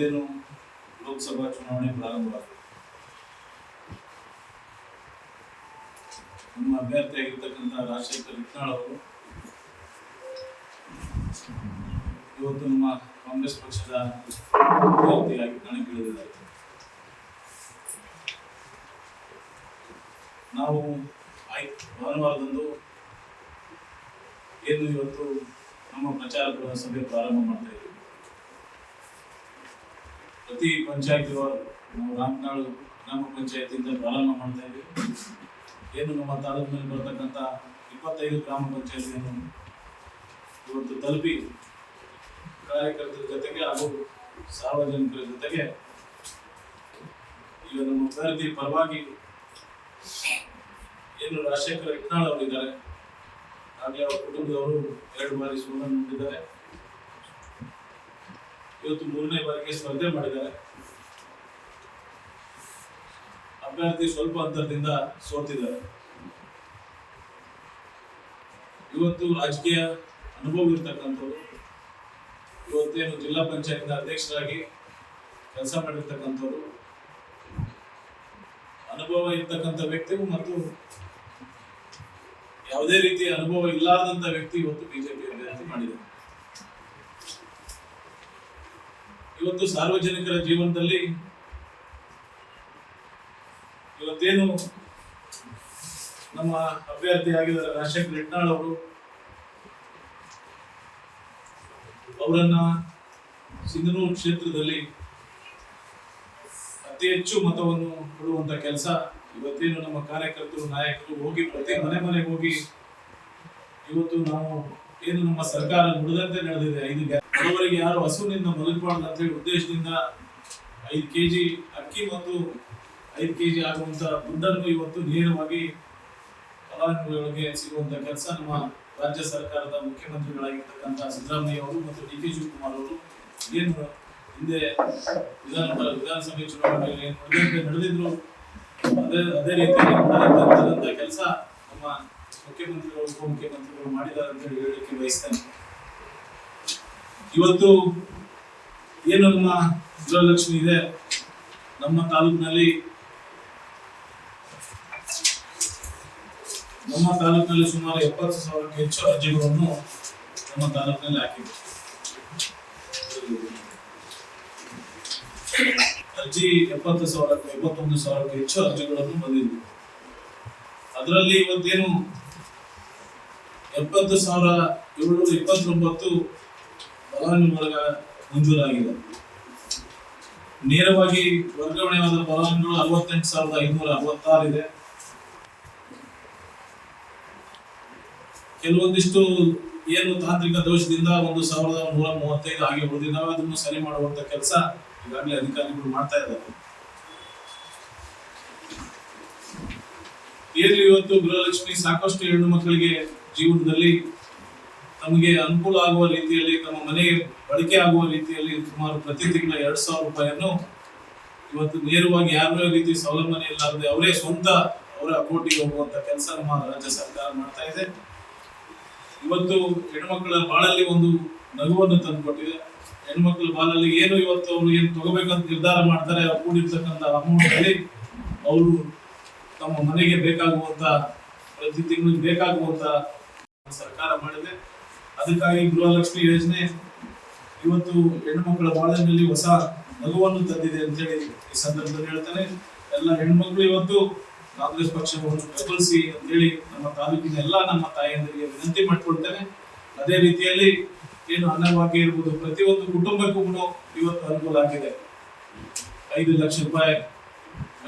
ಇವತ್ತೇನು ಲೋಕಸಭಾ ಚುನಾವಣೆ ಪ್ರಾರಂಭವಾಗಿದೆ ನಮ್ಮ ಅಭ್ಯರ್ಥಿಯಾಗಿರ್ತಕ್ಕಂಥ ರಾಜಶೇಖರ್ ಇಟ್ನಾಳ್ ಅವರು, ಇವತ್ತು ನಮ್ಮ ಕಾಂಗ್ರೆಸ್ ಪಕ್ಷದ ಅಭ್ಯರ್ಥಿಯಾಗಿ ಕಣಕ್ಕಿಳಿದಿದ್ದಾರೆ ನಾವು ಆಯ್ತು ಭಾನುವಾರದಂದು ಏನು ಇವತ್ತು ನಮ್ಮ ಪ್ರಚಾರ ಸಭೆ ಪ್ರಾರಂಭ ಮಾಡ್ತಾ ಪ್ರತಿ ಪಂಚಾಯತಿ ರಾಮನಾಳು ಗ್ರಾಮ ಪಂಚಾಯತಿಯಿಂದ ಪ್ರಾರಂಭ ಮಾಡ್ತಾ ಇದ್ದೀವಿ. ಏನು ನಮ್ಮ ತಾಲೂಕಿನಲ್ಲಿ ಬರ್ತಕ್ಕಂಥ ಇಪ್ಪತ್ತೈದು ಗ್ರಾಮ ಪಂಚಾಯತಿಯನ್ನು ಇವತ್ತು ತಲುಪಿ ಕಾರ್ಯಕರ್ತರ ಜೊತೆಗೆ ಹಾಗೂ ಸಾರ್ವಜನಿಕರ ಜೊತೆಗೆ ಈಗ ನಮ್ಮ ಅಭ್ಯರ್ಥಿ ಪರವಾಗಿ ಏನು ರಾಜಶೇಖರ ಇಟ್ನಾಳ್ ಅವರಿದ್ದಾರೆ. ಹಾಗೆ ಅವರ ಕುಟುಂಬದವರು ಎರಡು ಬಾರಿ ಸೋಲನ್ನು ಹೊಂದಿದ್ದಾರೆ ಇವತ್ತು ಮೂರನೇ ಬಾರಿಗೆ ಸ್ಪರ್ಧೆ ಮಾಡಿದ್ದಾರೆ. ಅಭ್ಯರ್ಥಿ ಸ್ವಲ್ಪ ಅಂತರದಿಂದ ಸೋತಿದ್ದಾರೆ. ಇವತ್ತು ರಾಜಕೀಯ ಅನುಭವ ಇರ್ತಕ್ಕಂಥವ್ರು, ಇವತ್ತೇನು ಜಿಲ್ಲಾ ಪಂಚಾಯತ್ ಅಧ್ಯಕ್ಷರಾಗಿ ಕೆಲಸ ಮಾಡಿರ್ತಕ್ಕಂಥವ್ರು, ಅನುಭವ ಇರ್ತಕ್ಕಂಥ ವ್ಯಕ್ತಿ ಮತ್ತು ಯಾವುದೇ ರೀತಿಯ ಅನುಭವ ಇಲ್ಲದಂತ ವ್ಯಕ್ತಿ ಇವತ್ತು ಬಿಜೆಪಿ ಅಭ್ಯರ್ಥಿ ಮಾಡಿದ್ದಾರೆ. ಇವತ್ತು ಸಾರ್ವಜನಿಕರ ಜೀವನದಲ್ಲಿ ಇವತ್ತೇನು ನಮ್ಮ ಅಭ್ಯರ್ಥಿ ಆಗಿದ್ದಾರೆ ರಾಜಶೇಖರ್ ಹೆಟ್ನಾಳ್ ಅವರು. ಅವರನ್ನ ಸಿಂಧನೂರು ಕ್ಷೇತ್ರದಲ್ಲಿ ಅತಿ ಹೆಚ್ಚು ಮತವನ್ನು ಕೊಡುವಂತ ಕೆಲಸ ಇವತ್ತೇನು ನಮ್ಮ ಕಾರ್ಯಕರ್ತರು ನಾಯಕರು ಹೋಗಿ ಪ್ರತಿ ಮನೆ ಮನೆಗೆ ಹೋಗಿ ಇವತ್ತು ನಾವು ಏನು ನಮ್ಮ ಸರ್ಕಾರ ನುಡಿದಂತೆ ನಡೆದಿದೆ. ಐದು ಬಡವರಿಗೆ ಯಾರು ಹಸುವಿನಿಂದ ಮಲಗಬಾರ್ದು ಅಂತ ಹೇಳಿ ಉದ್ದೇಶದಿಂದ ಐದು ಕೆಜಿ ಅಕ್ಕಿ ಮತ್ತು ಐದು ಕೆಜಿ ಆಗುವಂತ ದುಡ್ಡನ್ನು ಇವತ್ತು ನೇರವಾಗಿ ಫಲಾನುಭವಿಗಳಿಗೆ ಸಿಗುವಂತ ಕೆಲಸ ನಮ್ಮ ರಾಜ್ಯ ಸರ್ಕಾರದ ಮುಖ್ಯಮಂತ್ರಿಗಳಾಗಿರ್ತಕ್ಕಂಥ ಸಿದ್ದರಾಮಯ್ಯ ಅವರು ಮತ್ತು ಡಿ ಕೆ ಶಿವಕುಮಾರ್ ಅವರು ಏನು ಹಿಂದೆ ವಿಧಾನ ವಿಧಾನಸಭೆ ಚುನಾವಣೆಯಲ್ಲಿ ನಡೆದಿದ್ರು, ಅದೇ ಅದೇ ರೀತಿಯಲ್ಲಿ ಕೆಲಸ ಮುಖ್ಯಮಂತ್ರಿಗಳು ಉಪಮುಖ್ಯಮಂತ್ರಿಗಳು ಮಾಡಿದ್ದಾರೆ ಅಂತ ಹೇಳಿ ಹೇಳಲಿಕ್ಕೆ ಬಯಸ್ತೇನೆ. ಇವತ್ತು ಏನು ನಮ್ಮ ಗೃಹಲಕ್ಷ್ಮಿ ಇದೆ? ನಮ್ಮ ತಾಲೂಕಿನಲ್ಲಿ ನಮ್ಮ ತಾಲೂಕಿನಲ್ಲಿ ಸುಮಾರು ಎಪ್ಪತ್ತು ಸಾವಿರಕ್ಕೆ ಹೆಚ್ಚು ಅರ್ಜಿಗಳನ್ನು ನಮ್ಮ ತಾಲೂಕಿನಲ್ಲಿ ಹಾಕಿದೆ. ಅರ್ಜಿ ಎಪ್ಪತ್ತು ಸಾವಿರಕ್ಕೂ, ಎಪ್ಪತ್ತೊಂದು ಸಾವಿರಕ್ಕೂ ಹೆಚ್ಚು ಅರ್ಜಿಗಳನ್ನು ಬಂದಿದ್ದವು ಅದರಲ್ಲಿ ಇವತ್ತೇನು ಎಪ್ಪತ್ತು ಸಾವಿರ ಏಳ್ನೂರ ಇಪ್ಪತ್ತೊಂಬತ್ತು ಫಲಾನುಭವಿಗಳ ಮಂಜೂರಾಗಿದೆ. ನೇರವಾಗಿ ವರ್ಗಾವಣೆಯಾದ ಫಲಾನುಭವಿಗಳು ಅರವತ್ತೆಂಟು ಸಾವಿರದ ಐನೂರ ಅರವತ್ತಾರು ಇದೆ. ಕೆಲವೊಂದಿಷ್ಟು ಏನು ತಾಂತ್ರಿಕ ದೋಷದಿಂದ ಒಂದು ಸಾವಿರದ ನೂರ ಮೂವತ್ತೈದು ಹಾಗೆ ಉಳಿದಿದ್ದಾವೆ ಅದನ್ನು ಸರಿ ಮಾಡುವಂತ ಕೆಲಸ ಈಗಾಗಲೇ ಅಧಿಕಾರಿಗಳು ಮಾಡ್ತಾ ಇದ್ದಾರೆ. ಏನು ಇವತ್ತು ಗೃಹಲಕ್ಷ್ಮಿ ಸಾಕಷ್ಟು ಹೆಣ್ಣು ಮಕ್ಕಳಿಗೆ ಜೀವನದಲ್ಲಿ ತಮಗೆ ಅನುಕೂಲ ಆಗುವ ರೀತಿಯಲ್ಲಿ, ತಮ್ಮ ಮನೆಗೆ ಬಳಕೆ ಆಗುವ ರೀತಿಯಲ್ಲಿ ಸುಮಾರು ಪ್ರತಿ ತಿಂಗಳ ಎರಡು ಸಾವಿರ ರೂಪಾಯಿಯನ್ನು ಇವತ್ತು ನೇರವಾಗಿ ಯಾವ್ಯಾವ ರೀತಿ ಸ್ವಾವಲಂಬನೆ ಇಲ್ಲಾರದೆ ಅವರೇ ಸ್ವಂತ ಅವರ ಅಕೌಂಟಿಗೆ ಹೋಗುವಂತ ಕೆಲಸ ನಮ್ಮ ರಾಜ್ಯ ಸರ್ಕಾರ ಮಾಡ್ತಾ ಇದೆ. ಇವತ್ತು ಹೆಣ್ಮಕ್ಳ ಬಾಳಲ್ಲಿ ಒಂದು ನಗುವನ್ನು ತಂದುಕೊಟ್ಟಿದೆ. ಹೆಣ್ಮಕ್ಳ ಬಾಳಲ್ಲಿ ಏನು ಇವತ್ತು ಅವ್ರು ಏನು ತಗೋಬೇಕಂತ ನಿರ್ಧಾರ ಮಾಡ್ತಾರೆ, ಅವ್ರು ಕೂಡಿರ್ತಕ್ಕಂಥ ಅಮೌಂಟ್ ಅಲ್ಲಿ ಅವರು ತಮ್ಮ ಮನೆಗೆ ಬೇಕಾಗುವಂತ ಪ್ರತಿ ತಿಂಗಳಿಗೆ ಬೇಕಾಗುವಂತ ಸರ್ಕಾರ ಮಾಡಿದೆ. ಅದಕ್ಕಾಗಿ ಗೃಹಲಕ್ಷ್ಮಿ ಯೋಜನೆ ಇವತ್ತು ಹೆಣ್ಮಕ್ಳ ಬಾಳಿನಲ್ಲಿ ಹೊಸ ನಗುವನ್ನು ತಂದಿದೆ ಅಂತ ಹೇಳಿ ಈ ಸಂದರ್ಭದಲ್ಲಿ ಹೇಳ್ತಾನೆ. ಎಲ್ಲ ಹೆಣ್ಮಕ್ಳು ಇವತ್ತು ಕಾಂಗ್ರೆಸ್ ಪಕ್ಷವನ್ನು ಬೆಂಬಲಿಸಿ ಅಂತೇಳಿ ನಮ್ಮ ತಾಲೂಕಿನ ಎಲ್ಲ ನಮ್ಮ ತಾಯಿಯಂದರಿಗೆ ವಿನಂತಿ ಮಾಡಿಕೊಳ್ತೇನೆ. ಅದೇ ರೀತಿಯಲ್ಲಿ ಏನು ಅನ್ನವಾಗಿ ಇರ್ಬೋದು ಪ್ರತಿಯೊಂದು ಕುಟುಂಬಕ್ಕೂ ಇವತ್ತು ಅನುಕೂಲ ಆಗಿದೆ. ಐದು ಲಕ್ಷ ರೂಪಾಯಿ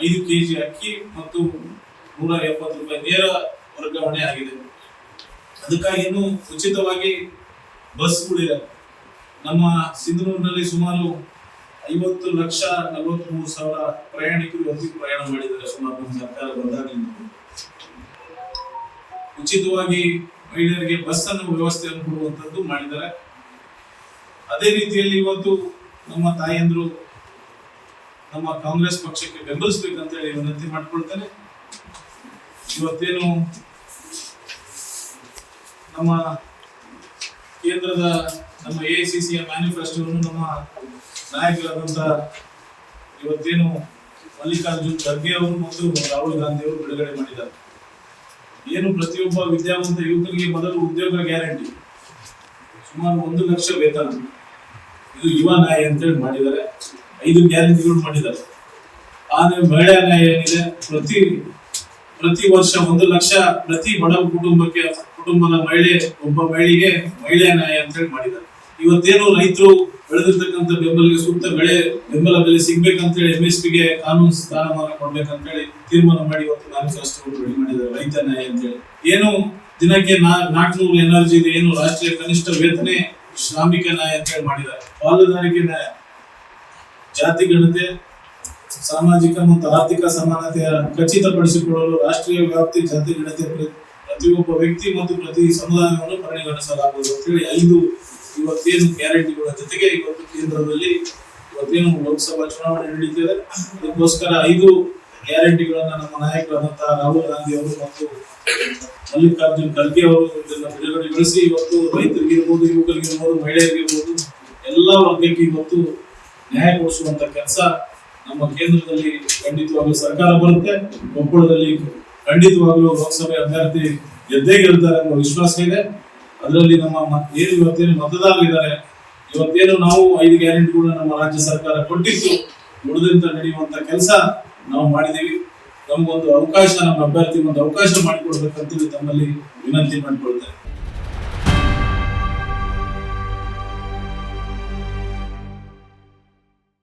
ಐದು ಕೆಜಿ ಅಕ್ಕಿ ಮತ್ತು ನೂರ ಎಪ್ಪತ್ತು ರೂಪಾಯಿ ನೇರ ವರ್ಗಾವಣೆ ಆಗಿದೆ. ಅದಕ್ಕಾಗಿ ಇನ್ನು ಉಚಿತವಾಗಿ ಬಸ್ಗಳಿದೆ ನಮ್ಮ ಸಿಂಧನೂರಿನಲ್ಲಿ ಸುಮಾರು ಐವತ್ತು ಲಕ್ಷ ನಲವತ್ಮೂರು ಸಾವಿರ ಪ್ರಯಾಣಿಕರು ಇವತ್ತಿಗೆ ಪ್ರಯಾಣ ಮಾಡಿದ್ದಾರೆ ಸುಮಾರು ನಮ್ಮ ಸರ್ಕಾರ ಬಂದಾಗಲಿಂದ. ಉಚಿತವಾಗಿ ಮಹಿಳೆಯರಿಗೆ ಬಸ್ ಅನ್ನು ವ್ಯವಸ್ಥೆಯನ್ನು ಕೊಡುವಂತದ್ದು ಮಾಡಿದ್ದಾರೆ. ಅದೇ ರೀತಿಯಲ್ಲಿ ಇವತ್ತು ನಮ್ಮ ತಾಯಂದ್ರು ನಮ್ಮ ಕಾಂಗ್ರೆಸ್ ಪಕ್ಷಕ್ಕೆ ಬೆಂಬಲಿಸಬೇಕಂತ ಹೇಳಿ ವಿನಂತಿ ಮಾಡ್ಕೊಳ್ತೇನೆ. ಇವತ್ತೇನು ನಮ್ಮ ಕೇಂದ್ರದ, ನಮ್ಮ ಎ ಸಿ ಸಿಯ ಮ್ಯಾನಿಫೆಸ್ಟೋವನ್ನು ನಮ್ಮ ನಾಯಕರಾದಂತ ಇವತ್ತೇನು ಮಲ್ಲಿಕಾರ್ಜುನ್ ಖರ್ಗೆ ಅವರು ಮತ್ತು ರಾಹುಲ್ ಗಾಂಧಿ ಅವರು ಬಿಡುಗಡೆ ಮಾಡಿದ್ದಾರೆ. ಏನು ಪ್ರತಿಯೊಬ್ಬ ವಿದ್ಯಾವಂತ ಯುವಕರಿಗೆ ಮೊದಲು ಉದ್ಯೋಗ ಗ್ಯಾರಂಟಿ, ಸುಮಾರು ಒಂದು ಲಕ್ಷ ವೇತನ, ಇದು ಯುವ ನ್ಯಾಯ ಅಂತೇಳಿ ಮಾಡಿದ್ದಾರೆ. ಐದು ಗ್ಯಾರಂಟಿಗಳು ಮಾಡಿದ್ದಾರೆ. ಆದ್ರೆ ಮಹಿಳಾ ನ್ಯಾಯ ಏನಿದೆ? ಪ್ರತಿ ಪ್ರತಿ ವರ್ಷ ಒಂದು ಲಕ್ಷ ಪ್ರತಿ ಬಡ ಕುಟುಂಬಕ್ಕೆ, ಕುಟುಂಬದ ಮಹಿಳೆ, ಒಬ್ಬ ಮಹಿಳೆಗೆ ಮಹಿಳಾ ನ್ಯಾಯ ಅಂತೇಳಿ ಮಾಡಿದ್ದಾರೆ. ಇವತ್ತೇನು ರೈತರು ಬೆಳೆದಿರ್ತಕ್ಕಂಥ ಬೆಂಬಲಿಗೆ ಸೂಕ್ತ ಬೆಳೆ ಬೆಂಬಲ ಬೆಲೆ ಸಿಗ್ಬೇಕಂತೇಳಿ ಎಂ ಎಸ್ ಪಿಗೆ ಕಾನೂನು ಸ್ಥಾನಮಾನ ಕೊಡ್ಬೇಕಂತೇಳಿ ತೀರ್ಮಾನ ಮಾಡಿ ಇವತ್ತು ಮ್ಯಾನಿಫೆಸ್ಟೋ ರೆಡಿ ಮಾಡಿದ್ದಾರೆ ರೈತ ನ್ಯಾಯ ಅಂತೇಳಿ. ಏನು ದಿನಕ್ಕೆ ನಾ ನಾಲ್ಕುನೂರು ಎನರ್ಜಿ ಏನು ರಾಷ್ಟ್ರೀಯ ಕನಿಷ್ಠ ವೇತನೆ ಶ್ರಾಮಿಕ ನ್ಯಾಯ ಅಂತೇಳಿ ಮಾಡಿದ್ದಾರೆ. ಪಾಲುದಾರಿಕೆ ನ್ಯಾಯ. ಜಾತಿ ಗಣತೆ ಸಾಮಾಜಿಕ ಮತ್ತು ಆರ್ಥಿಕ ಸಮಾನತೆಯ ಖಚಿತಪಡಿಸಿಕೊಳ್ಳಲು ರಾಷ್ಟ್ರೀಯ ವ್ಯಾಪ್ತಿ ಜಾತಿ ಗಣತೆ ಪ್ರ- ಪ್ರತಿಯೊಬ್ಬ ವ್ಯಕ್ತಿ ಮತ್ತು ಪ್ರತಿ ಸಮುದಾಯವನ್ನು ಪರಿಗಣಿಸಲಾಗುವುದು ಅಂತೇಳಿ ಐದು ಇವತ್ತೇನು ಗ್ಯಾರಂಟಿಗಳ ಜೊತೆಗೆ ಇವತ್ತು ಕೇಂದ್ರದಲ್ಲಿ ಇವತ್ತೇನು ಲೋಕಸಭಾ ಚುನಾವಣೆ ನಡೀತಿದೆ. ಅದಕ್ಕೋಸ್ಕರ ಐದು ಗ್ಯಾರಂಟಿಗಳನ್ನ ನಮ್ಮ ನಾಯಕರಾದಂತಹ ರಾಹುಲ್ ಗಾಂಧಿ ಅವರು ಮತ್ತು ಮಲ್ಲಿಕಾರ್ಜುನ್ ಖರ್ಗೆ ಅವರು ಇದನ್ನ ಬಿಡುಗಡೆಗೊಳಿಸಿ ಇವತ್ತು ರೈತರಿಗಿರ್ಬೋದು ಯುವಕರಿಗಿರ್ಬೋದು ಮಹಿಳೆಯರಿಗಿರ್ಬೋದು ಎಲ್ಲ ವರ್ಗಕ್ಕೆ ಇವತ್ತು ನ್ಯಾಯ ಕೊಡಿಸುವಂತ ಕೆಲಸ ನಮ್ಮ ಕೇಂದ್ರದಲ್ಲಿ ಖಂಡಿತವಾಗ್ಲೂ ಸರ್ಕಾರ ಬರುತ್ತೆ. ಕೊಪ್ಪಳದಲ್ಲಿ ಖಂಡಿತವಾಗ್ಲೂ ಲೋಕಸಭೆ ಅಭ್ಯರ್ಥಿ ಗೆದ್ದೇ ಗೆಲ್ತಾರೆ ಅನ್ನೋ ವಿಶ್ವಾಸ ಇದೆ. ಅದರಲ್ಲಿ ನಮ್ಮ ಏನು ಇವತ್ತೇನು ಮತದಾರರಿದ್ದಾರೆ ಇವತ್ತೇನು ನಾವು ಐದು ಗ್ಯಾರಂಟಿಗಳನ್ನ ನಮ್ಮ ರಾಜ್ಯ ಸರ್ಕಾರ ಕೊಟ್ಟಿತ್ತು ಉಳಿದಂತ ನಡೆಯುವಂತ ಕೆಲಸ ನಾವು ಮಾಡಿದೀವಿ ನಮಗೊಂದು ಅವಕಾಶ, ನಮ್ಮ ಅಭ್ಯರ್ಥಿ ಒಂದು ಅವಕಾಶ ಮಾಡಿಕೊಡ್ಬೇಕಂತೇಳಿ ತಮ್ಮಲ್ಲಿ ವಿನಂತಿ ಮಾಡಿಕೊಳ್ತೇನೆ.